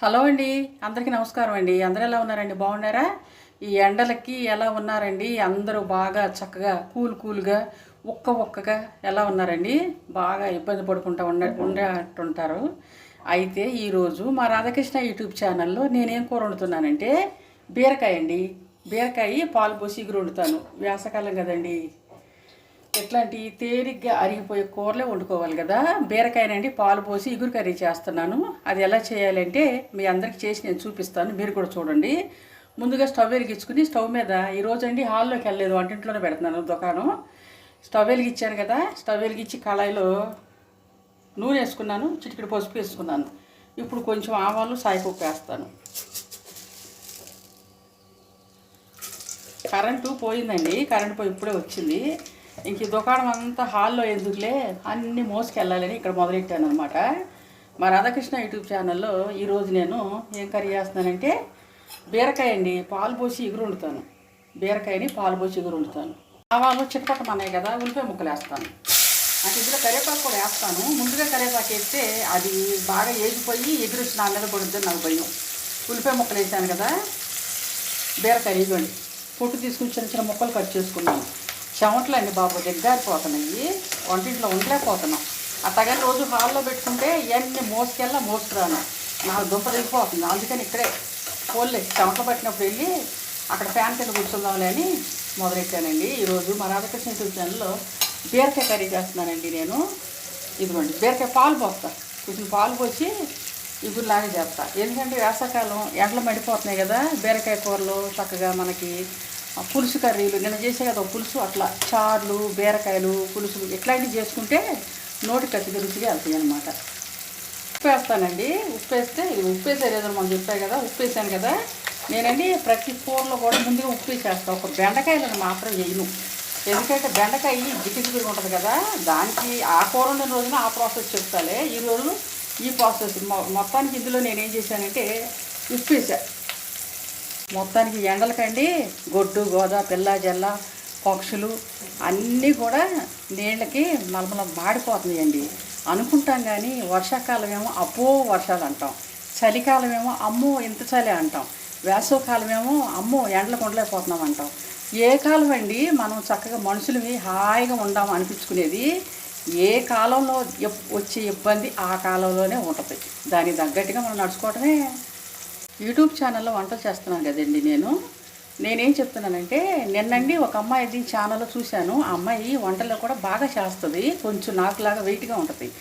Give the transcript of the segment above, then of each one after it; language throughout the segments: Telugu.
హలో అండి అందరికీ నమస్కారం అండి. అందరు ఎలా ఉన్నారండి? బాగున్నారా? ఈ ఎండలకి ఎలా ఉన్నారండి? అందరూ బాగా చక్కగా కూల్ కూల్గా ఉక్క ఉక్కగా ఎలా ఉన్నారండి? బాగా ఇబ్బంది పడుకుంటా ఉండ ఉండేటుంటారు అయితే ఈరోజు మా రాధాకృష్ణ యూట్యూబ్ ఛానల్లో నేనేం కూర వండుతున్నానంటే బీరకాయ అండి బీరకాయ పాలు పోసి ఇగురు వండుతాను వేసవకాలం కదండి. ఎట్లాంటి తేలిగ్గా అరిగిపోయే కూరలే వండుకోవాలి కదా. బీరకాయనండి పాలు పోసి ఇగురు కర్రీ చేస్తున్నాను. అది ఎలా చేయాలంటే మీ అందరికి చేసి నేను చూపిస్తాను. మీరు కూడా చూడండి. ముందుగా స్టవ్ వెలిగించుకుని స్టవ్ మీద ఈరోజు అండి హాల్లోకి వెళ్ళలేదు. వంటింట్లోనే పెడుతున్నాను దుకాణం. స్టవ్ వెలిగించాను కదా. స్టవ్ వెలిగించి కళాయిలో నూనె వేసుకున్నాను. చిటికెడు పసుపు వేసుకున్నాను. ఇప్పుడు కొంచెం ఆవాలు సాయిపప్పు వేస్తాను. కరెంటు పోయిందండి. కరెంటు పోయి ఇప్పుడే వచ్చింది. ఇంక ఈ దుకాణం అంతా హాల్లో ఎందుకులే? అన్ని మోసుకెళ్ళాలని ఇక్కడ మొదలెట్టాను అనమాట మా రాధాకృష్ణ యూట్యూబ్ ఛానల్లో ఈరోజు నేను ఏం కర్రీ చేస్తున్నానంటే బీరకాయ అండి పాలు పోసి ఎగురు వండుతాను. బీరకాయని పాలు పోసి ఎగురు వండుతాను. ఆవాలు చిట్టపట్టమన్నాయి కదా ఉల్లిపాయ ముక్కలు వేస్తాను అంటే ఇందులో కరివేపాకు కూడా వేస్తాను. ముందుగా కరివేపాకు వేస్తే అది బాగా ఏగిపోయి ఎగురు నా మీద పడుద్దని నాకు భయం. ఉల్లిపాయ ముక్కలు వేసాను కదా బీరకాయ ఇవ్వండి పొట్టు తీసుకుని చిన్న చిన్న ముక్కలు కట్ చేసుకున్నాను. చెమట్లండి బాబు దగ్గారిపోతున్నాయి. వంటింట్లో ఉండలేకపోతున్నాం. అత్తగారి రోజు హాల్లో పెట్టుకుంటే ఇవన్నీ మోసుకెళ్ళా మోసుకురాను. నాకు దుంప దిగిపోతుంది అందుకని ఇక్కడే పోలే చెమట్లు పట్టినప్పుడు వెళ్ళి అక్కడ ఫ్యాన్ కింద కూర్చుందాంలే అని మొదలెట్టానండి. ఈరోజు మా రాధాకృష్ణ యూట్యూబ్ ఛానల్లో బీరకాయ కర్రీ చేస్తున్నానండి నేను. ఇదిగోండి బీరకాయ పాలు పోస్తా. కొంచెం పాలు పోసి ఇగురులాగా చేస్తా. ఎందుకంటే వేసవకాలం ఎండలు మడిపోతున్నాయి కదా బీరకాయ కూరలు చక్కగా మనకి పులుసు కర్రీలు నిన్న చేసే కదా పులుసు అట్లా చార్లు బీరకాయలు పులుసులు ఇట్లాంటివి చేసుకుంటే నోటికి కత్తిగా రుచిగా వెళ్తాయి అనమాట ఉప్పు వేస్తానండి ఉప్పు వేస్తే ఇది ఉప్పు వేసే లేదని మనం చెప్పాయి కదా ఉప్పు వేసాను కదా. నేనండి ప్రతి కూరలో కూడా ముందుగా ఉప్పు వేసేస్తాను ఒక బెండకాయలను మాత్రం వేయను. ఎందుకంటే బెండకాయ జిగిజిగిగా ఉంటుంది కదా దానికి ఆ కూర ఉన్న రోజున ఆ ప్రాసెస్ చెప్తాలే ఈ రోజు ఈ ప్రాసెస్ మొత్తానికి ఇందులో నేనేం చేశానంటే ఉప్పు వేసాను మొత్తానికి ఎండలకండి. గొడ్డు గోద పిల్ల జల్ల పక్షులు అన్నీ కూడా నీళ్ళకి మలమల మాడిపోతున్నాయండి. అనుకుంటాం కానీ వర్షాకాలం ఏమో అప్పో వర్షాలు అంటాం. చలికాలం ఏమో అమ్మో ఇంత చలి అంటాం. వేసవకాలం ఏమో అమ్మో ఎండలకు ఉండలేకపోతున్నాం అంటాం. ఏ కాలం అండి మనం చక్కగా మనుషులవి హాయిగా ఉందాం అనిపించుకునేది? ఏ కాలంలో వచ్చే ఇబ్బంది ఆ కాలంలోనే ఉంటుంది. దానికి తగ్గట్టుగా మనం నడుచుకోవటమే. యూట్యూబ్ ఛానల్లో వంటలు చేస్తున్నాను కదండి నేను. నేనేం చెప్తున్నానంటే నిన్నండి ఒక అమ్మాయి ఛానల్లో చూశాను. ఆ అమ్మాయి వంటల్లో కూడా బాగా చేస్తుంది. కొంచెం నాకులాగా వెయిట్గా ఉంటుంది.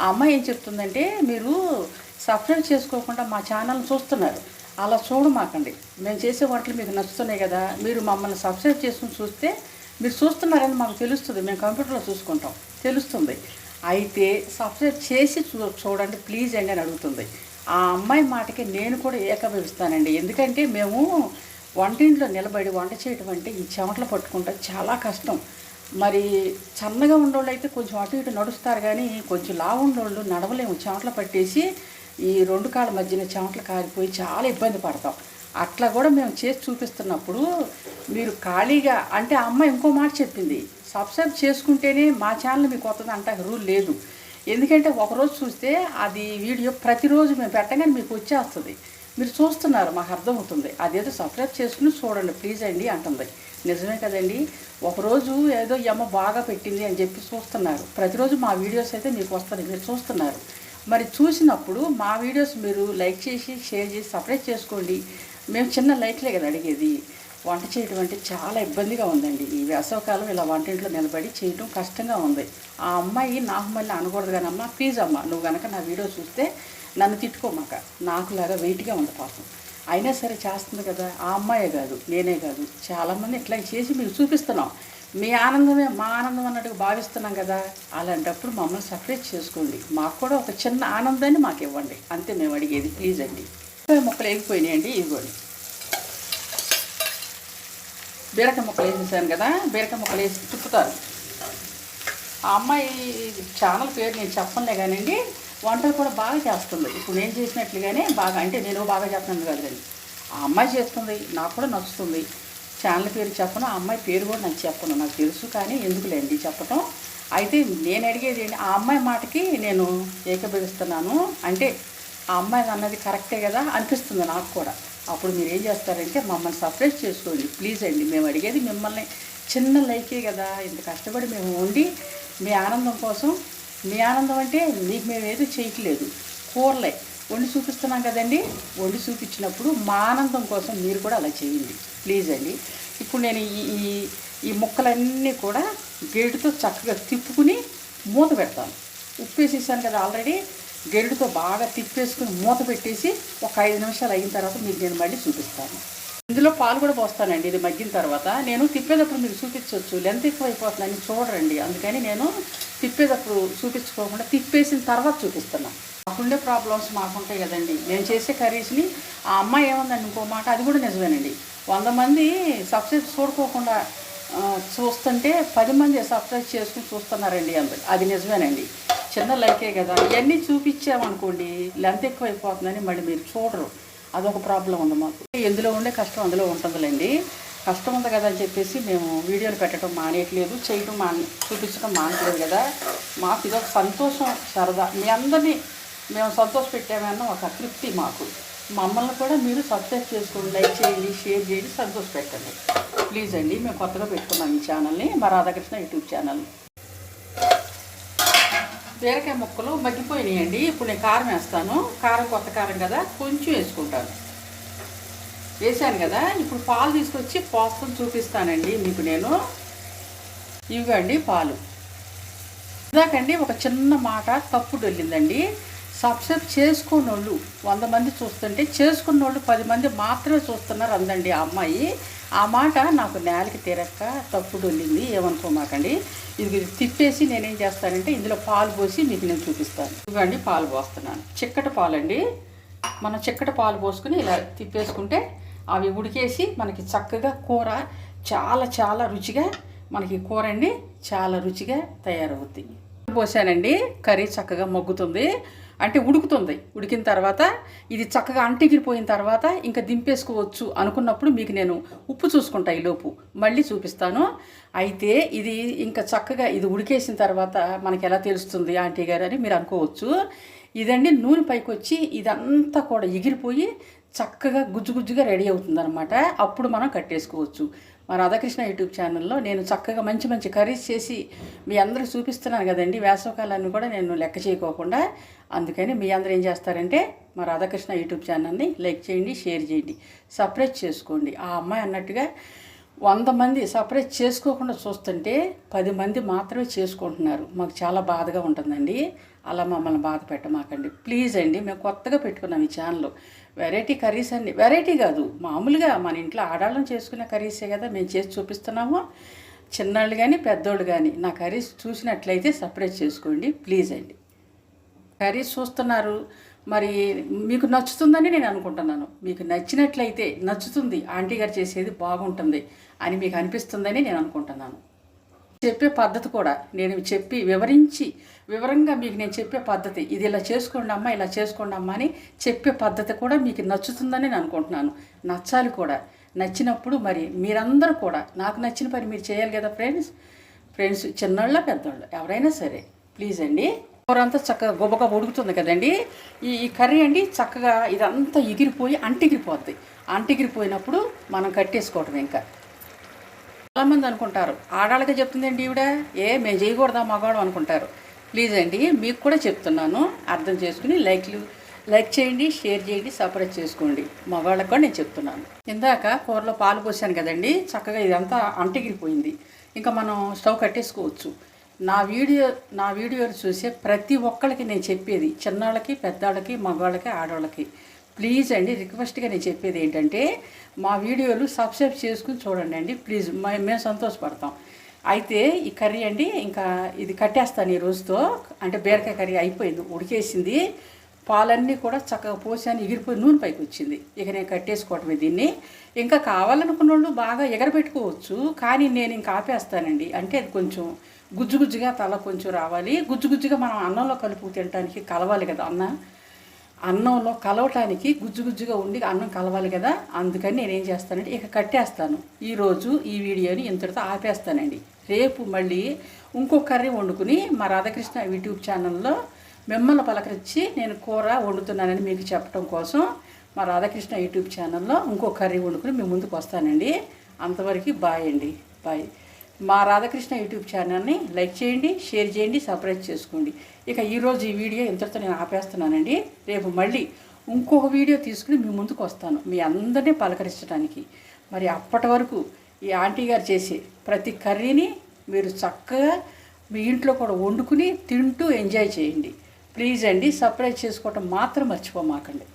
ఆ అమ్మాయి ఏం చెప్తుందంటే మీరు సబ్స్క్రైబ్ చేసుకోకుండా మా ఛానల్ చూస్తున్నారు. అలా చూడమాకండి. మేము చేసే వంటలు మీకు నచ్చుతున్నాయి కదా. మీరు మమ్మల్ని సబ్స్క్రైబ్ చేసుకుని చూస్తే మీరు చూస్తున్నారని మాకు తెలుస్తుంది. మేము కంప్యూటర్లో చూసుకుంటాం. తెలుస్తుంది. అయితే సబ్స్క్రైబ్ చేసి చూ చూడండి. ప్లీజ్ అండి అని అడుగుతుంది. ఆ అమ్మాయి మాటకి నేను కూడా ఏకభవిస్తానండి. ఎందుకంటే మేము వంటింట్లో నిలబడి వంట చేయడం అంటే ఈ చెమటలు పట్టుకుంటే చాలా కష్టం. మరి సన్నగా ఉండేవాళ్ళు అయితే కొంచెం అటు ఇటు నడుస్తారు కానీ కొంచెం లావు ఉండోళ్ళు నడవలేము. చెమటలు పట్టేసి ఈ రెండు కాళ్ళ మధ్యన చెమటలు కారిపోయి చాలా ఇబ్బంది పడతాం. అట్లా కూడా మేము చేసి చూపిస్తున్నప్పుడు మీరు ఖాళీగా అంటే ఆ అమ్మాయి ఇంకో మాట చెప్పింది. సబ్స్క్రైబ్ చేసుకుంటేనే మా ఛానల్ మీకు కొత్తది అంటే రూల్ లేదు. ఎందుకంటే ఒకరోజు చూస్తే అది వీడియో ప్రతిరోజు మేము పెట్టగానే మీకు వచ్చేస్తుంది. మీరు చూస్తున్నారు మాకు అర్థమవుతుంది. అదేదో సబ్స్క్రైబ్ చేసుకుని చూడండి ప్లీజ్ అండి అంటుంది. నిజమే కదండి. ఒకరోజు ఏదో ఈ అమ్మ బాగా పెట్టింది అని చెప్పి చూస్తున్నారు. ప్రతిరోజు మా వీడియోస్ అయితే మీకు వస్తుంది మీరు చూస్తున్నారు. మరి చూసినప్పుడు మా వీడియోస్ మీరు లైక్ చేసి షేర్ చేసి సపరేట్ చేసుకోండి. మేము చిన్న లైక్లే కదా అడిగేది. వంట చేయడం అంటే చాలా ఇబ్బందిగా ఉందండి. ఈ వేసవకాలం ఇలా వంటింట్లో నిలబడి చేయడం కష్టంగా ఉంది. ఆ అమ్మాయి నాకు మళ్ళీ అనకూడదు కానీ అమ్మ ప్లీజ్ అమ్మ నువ్వు కనుక నా వీడియో చూస్తే నన్ను తిట్టుకోమాక. నాకులాగా వెయిట్గా ఉంది పాపం. అయినా సరే చేస్తుంది కదా ఆ అమ్మాయే కాదు నేనే కాదు. చాలామంది ఇట్లా చేసి మీకు చూపిస్తున్నాం. మీ ఆనందమే మా ఆనందం అన్నట్టుగా భావిస్తున్నాం కదా. అలాంటప్పుడు మమ్మల్ని సపరేట్ చేసుకోండి. మాకు కూడా ఒక చిన్న ఆనందాన్ని మాకు ఇవ్వండి. అంతే మేము అడిగేది ప్లీజ్ అండి. మొక్కలు ఎగిపోయినాయండి ఇదిగోండి. బీరక ముక్కలు వేసేసాను కదా బీరకాయ ముక్కలు వేసి తిప్పుతారు. ఆ అమ్మాయి ఛానల్ పేరు నేను చెప్పనులే కానివ్వండి వంటలు కూడా బాగా చేస్తుంది. ఇప్పుడు నేను చేసినట్లుగానే బాగా అంటే నేను బాగా చేస్తున్నాను కదండి ఆ అమ్మాయి చేస్తుంది నాకు కూడా నచ్చుతుంది. ఛానల్ పేరు చెప్పను ఆ అమ్మాయి పేరు కూడా నాకు చెప్పను. నాకు తెలుసు కానీ ఎందుకులేండి చెప్పటం? అయితే నేను అడిగేది ఆ అమ్మాయి మాటకి నేను ఏకీభవిస్తున్నాను అంటే ఆ అమ్మాయి అన్నది కరెక్టే కదా అనిపిస్తుంది నాకు కూడా. అప్పుడు మీరు ఏం చేస్తారంటే మమ్మల్ని సపరేట్ చేసుకోండి. ప్లీజ్ అండి మేము అడిగేది మిమ్మల్ని చిన్న లైకే కదా ఇంత కష్టపడి మేము ఉండి మీ ఆనందం కోసం మీ ఆనందం అంటే మీకు మేము ఏదో చేయట్లేదు కూరలే. వండి చూపిస్తున్నాం కదండి వండి చూపించినప్పుడు మా ఆనందం కోసం మీరు కూడా అలా చేయండి. ప్లీజ్ అండి. ఇప్పుడు నేను ఈ ఈ ఈ ముక్కలన్నీ కూడా గేటుతో చక్కగా తిప్పుకుని మూత పెడతాను. ఉప్పు వేసేసాను కదా ఆల్రెడీ గెరుడుతో బాగా తిప్పేసుకుని మూత పెట్టేసి ఒక ఐదు నిమిషాలు అయిన తర్వాత మీకు నేను మళ్ళీ చూపిస్తాను. ఇందులో పాలు కూడా పోస్తానండి ఇది మగ్గిన తర్వాత. నేను తిప్పేటప్పుడు మీరు చూపించవచ్చు. లెంత్ ఎక్కువ అయిపోతుందని చూడరండి. అందుకని నేను తిప్పేటప్పుడు చూపించుకోకుండా తిప్పేసిన తర్వాత చూపిస్తున్నాను మాకుండే ప్రాబ్లమ్స్ మాకుంటాయి కదండి. నేను చేసే కర్రీస్ని ఆ అమ్మాయి ఏముందండి ఇంకో మాట? అది కూడా నిజమేనండి. వంద మంది సబ్స్క్రైబ్ చూడుకోకుండా చూస్తుంటే పది మంది సబ్స్క్రైబ్ చేసుకుని చూస్తున్నారండి అందరు అది నిజమేనండి. చిన్న లైకే కదా. ఇవన్నీ చూపించామనుకోండి లెంత్ ఎక్కువైపోతుందని మళ్ళీ మీరు చూడరు. అదొక ప్రాబ్లం ఉంది మాకు. ఎందులో ఉండే కష్టం అందులో ఉంటుందిలేండి. కష్టం ఉంది కదా అని చెప్పేసి మేము వీడియోలు పెట్టడం మానేయట్లేదు చేయడం మాన చూపించడం మానట్లేదు కదా. మాకు ఇదొక సంతోషం సరదా. మీ అందరినీ మేము సంతోష పెట్టామన్న ఒక తృప్తి మాకు. మమ్మల్ని కూడా మీరు సబ్స్క్రైబ్ చేసుకోండి లైక్ చేయండి షేర్ చేయండి సంతోష పెట్టండి ప్లీజ్ అండి మేము కొత్తగా పెట్టుకున్నాం ఈ ఛానల్ని మా రాధాకృష్ణ యూట్యూబ్ ఛానల్ని బీరకాయ ముక్కలు మగ్గిపోయినాయండి. ఇప్పుడు నేను కారం వేస్తాను. కారం కొత్త కారం కదా కొంచెం వేసుకుంటాను. వేసాను కదా ఇప్పుడు పాలు తీసుకొచ్చి పోసుకొని చూపిస్తానండి మీకు నేను. ఇవ్వండి పాలు. ఇందాకండి ఒక చిన్న మాట తప్పు వెళ్ళిందండి సబ్స్క్రైబ్ చేసుకున్న వాళ్ళు వంద మంది చూస్తుంటే చేసుకున్న వాళ్ళు పది మంది మాత్రమే చూస్తున్నారు అందండి ఆ అమ్మాయి. ఆ మాట నాకు నేలకి తీరక్క తప్పుడు వెళ్ళింది ఏమనుకోమాకండి ఇది తిప్పేసి నేనేం చేస్తానంటే ఇందులో పాలు పోసి మీకు నేను చూపిస్తాను. ఇవ్వండి పాలు పోస్తున్నాను. చిక్కటి పాలండి. మనం చిక్కటి పాలు పోసుకుని ఇలా తిప్పేసుకుంటే అవి ఉడికేసి మనకి చక్కగా కూర చాలా చాలా రుచిగా మనకి కూర అండి చాలా రుచిగా తయారవుతుంది పోసానండి. కర్రీ చక్కగా మగ్గుతుంది. అంటే ఉడుకుతుంది. ఉడికిన తర్వాత ఇది చక్కగా అంటిగిరిపోయిన తర్వాత ఇంకా దింపేసుకోవచ్చు అనుకున్నప్పుడు మీకు నేను ఉప్పు చూసుకుంటా ఈ లోపు. మళ్ళీ చూపిస్తాను. అయితే ఇది ఇంకా చక్కగా ఇది ఉడికేసిన తర్వాత మనకి ఎలా తెలుస్తుంది ఆంటీ గారు అని మీరు అనుకోవచ్చు. ఇదండి నూనె పైకి వచ్చి ఇదంతా కూడా ఎగిరిపోయి చక్కగా గుజ్జు గుజ్జుగా రెడీ అవుతుందనమాట అప్పుడు మనం కట్టేసుకోవచ్చు. మా రాధాకృష్ణ యూట్యూబ్ ఛానల్లో నేను చక్కగా మంచి మంచి కర్రీస్ చేసి మీ అందరూ చూపిస్తున్నాను కదండి. వేసవకాలాన్ని కూడా నేను లెక్క చేయకోకుండా అందుకని మీ అందరూ ఏం చేస్తారంటే మా రాధాకృష్ణ యూట్యూబ్ ఛానల్ని లైక్ చేయండి షేర్ చేయండి సపరేట్ చేసుకోండి. ఆ అమ్మాయి అన్నట్టుగా వంద మంది సపరేట్ చేసుకోకుండా చూస్తుంటే పది మంది మాత్రమే చేసుకుంటున్నారు. మాకు చాలా బాధగా ఉంటుందండి. అలా మమ్మల్ని బాధ పెట్టమాకండి. ప్లీజ్ అండి మేము కొత్తగా పెట్టుకున్నాం ఈ ఛానల్. వెరైటీ కర్రీస్ అండి. వెరైటీ కాదు మామూలుగా మన ఇంట్లో ఆడాళ్ళని చేసుకునే కర్రీసే కదా మేము చేసి చూపిస్తున్నాము. చిన్నాళ్ళు కానీ పెద్దోళ్ళు కానీ నా కర్రీస్ చూసినట్లయితే సపరేట్ చేసుకోండి. ప్లీజ్ అండి. కర్రీస్ చూస్తున్నారు. మరి మీకు నచ్చుతుందని నేను అనుకుంటున్నాను. మీకు నచ్చినట్లయితే నచ్చుతుంది ఆంటీ గారు చేసేది బాగుంటుంది అని మీకు అనిపిస్తుందని నేను అనుకుంటున్నాను. చెప్పే పద్ధతి కూడా నేను చెప్పి వివరించి వివరంగా మీకు నేను చెప్పే పద్ధతి ఇది ఇలా చేసుకోండి అమ్మా ఇలా చేసుకోండి అమ్మా అని చెప్పే పద్ధతి కూడా మీకు నచ్చుతుందని నేను అనుకుంటున్నాను. నచ్చాలి కూడా. నచ్చినప్పుడు మరి మీరందరూ కూడా నాకు నచ్చిన పని మీరు చేయాలి కదా ఫ్రెండ్స్? ఫ్రెండ్స్ చిన్నోళ్ళ పెద్దోళ్ళు ఎవరైనా సరే ప్లీజ్ అండి. కూర అంతా చక్కగా గొప్పగా ఉడుకుతుంది కదండి. ఈ ఈ కర్రీ అండి చక్కగా ఇదంతా ఎగిరిపోయి అంటిగిరిపోద్ది. అంటిగిరిపోయినప్పుడు మనం కట్టేసుకోవటం ఇంకా. చాలామంది అనుకుంటారు ఆడాళ్ళకే చెప్తుందండి ఈవిడ? ఏ మేము చేయకూడదా మగవాడు అనుకుంటారు. ప్లీజ్ అండి మీకు కూడా చెప్తున్నాను. అర్థం చేసుకుని లైక్లు లైక్ చేయండి షేర్ చేయండి సపరేట్ చేసుకోండి. మగవాళ్ళకి కూడా నేను చెప్తున్నాను. ఇందాక కూరలో పాలు పోసాను కదండి చక్కగా ఇదంతా అంటిగిరిపోయింది. ఇంకా మనం స్టవ్ కట్టేసుకోవచ్చు. నా వీడియో నా వీడియోలు చూసే ప్రతి ఒక్కరికి నేను చెప్పేది చిన్నవాళ్ళకి పెద్దవాళ్ళకి మగవాళ్ళకి ఆడవాళ్ళకి. ప్లీజ్ అండి రిక్వెస్ట్గా నేను చెప్పేది ఏంటంటే మా వీడియోలు సబ్స్క్రైబ్ చేసుకుని చూడండి అండి ప్లీజ్. మేము సంతోషపడతాం. అయితే ఈ కర్రీ అండి ఇంకా ఇది కట్టేస్తాను ఈ రోజుతో. అంటే బీరకాయ కర్రీ అయిపోయింది ఉడికేసింది. పాలన్నీ కూడా చక్కగా పోసాను ఎగిరిపోయి నూనె పైకి వచ్చింది. ఇక నేను కట్టేసుకోవటమే దీన్ని. ఇంకా కావాలనుకున్న వాళ్ళు బాగా ఎగరబెట్టుకోవచ్చు కానీ నేను ఇంకా ఆపేస్తానండి. అంటే అది కొంచెం గుజ్జు గుజ్జుగా తల కొంచెం రావాలి. గుజ్జు గుజ్జుగా మనం అన్నంలో కలుపు తినడానికి కలవాలి కదా అన్న? అన్నంలో కలవటానికి గుజ్జు గుజ్జుగా ఉండి అన్నం కలవాలి కదా? అందుకని నేనేం చేస్తానంటే ఇక కట్టేస్తాను. ఈరోజు ఈ వీడియోని ఇంతటితో ఆపేస్తానండి. రేపు మళ్ళీ ఇంకో కర్రీ వండుకుని మా రాధాకృష్ణ యూట్యూబ్ ఛానల్లో మిమ్మల్ని పలకరించి నేను కూర వండుతున్నానని మీకు చెప్పడం కోసం మా రాధాకృష్ణ యూట్యూబ్ ఛానల్లో ఇంకో కర్రీ వండుకుని మీ ముందుకు వస్తానండి. అంతవరకు బాయ్ అండి. బాయ్. మా రాధాకృష్ణ యూట్యూబ్ ఛానల్ని లైక్ చేయండి షేర్ చేయండి సబ్స్క్రైబ్ చేసుకోండి. ఇక ఈరోజు ఈ వీడియో ఇంతటితో నేను ఆపేస్తున్నానండి. రేపు మళ్ళీ ఇంకొక వీడియో తీసుకుని మీ ముందుకు వస్తాను. మీ అందరినీ పలకరించడానికి మరి అప్పటి వరకు ఈ ఆంటీ గారు చేసే ప్రతి కర్రీని మీరు చక్కగా మీ ఇంట్లో కూడా వండుకుని తింటూ ఎంజాయ్ చేయండి. ప్లీజ్ అండి సర్ప్రైజ్ చేసుకోవటం మాత్రం మర్చిపోమాకండి.